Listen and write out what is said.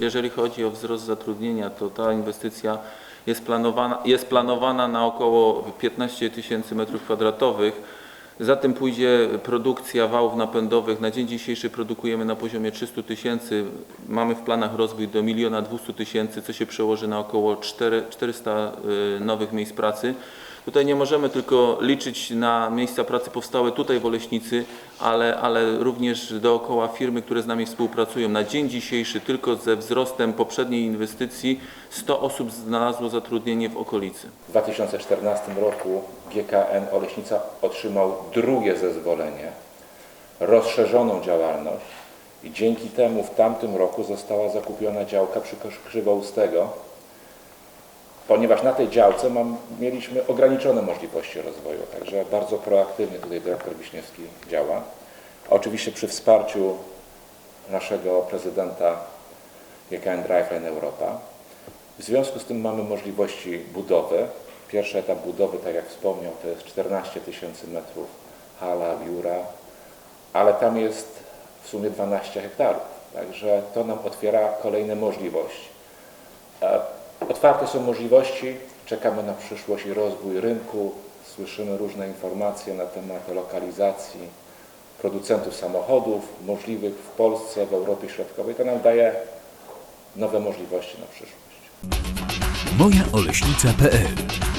Jeżeli chodzi o wzrost zatrudnienia, to ta inwestycja jest planowana, jest planowana na około 15 tysięcy metrów kwadratowych. Za tym pójdzie produkcja wałów napędowych. Na dzień dzisiejszy produkujemy na poziomie 300 tysięcy. Mamy w planach rozwój do 1 200 tysięcy, co się przełoży na około 4, 400 y, nowych miejsc pracy. Tutaj nie możemy tylko liczyć na miejsca pracy powstałe tutaj w Oleśnicy, ale, ale również dookoła firmy, które z nami współpracują. Na dzień dzisiejszy tylko ze wzrostem poprzedniej inwestycji 100 osób znalazło zatrudnienie w okolicy. W 2014 roku GKN Oleśnica otrzymał drugie zezwolenie, rozszerzoną działalność i dzięki temu w tamtym roku została zakupiona działka przy Krzywoustego, ponieważ na tej działce mam, mieliśmy ograniczone możliwości rozwoju, także bardzo proaktywnie tutaj dyrektor Wiśniewski działa. Oczywiście przy wsparciu naszego prezydenta GKN Driveline Europa. W związku z tym mamy możliwości budowy. Pierwszy etap budowy, tak jak wspomniał, to jest 14 tysięcy metrów hala, biura, ale tam jest w sumie 12 hektarów. Także to nam otwiera kolejne możliwości. Otwarte są możliwości, czekamy na przyszłość i rozwój rynku, słyszymy różne informacje na temat lokalizacji producentów samochodów możliwych w Polsce, w Europie Środkowej. To nam daje nowe możliwości na przyszłość. mojaoleśnica.pl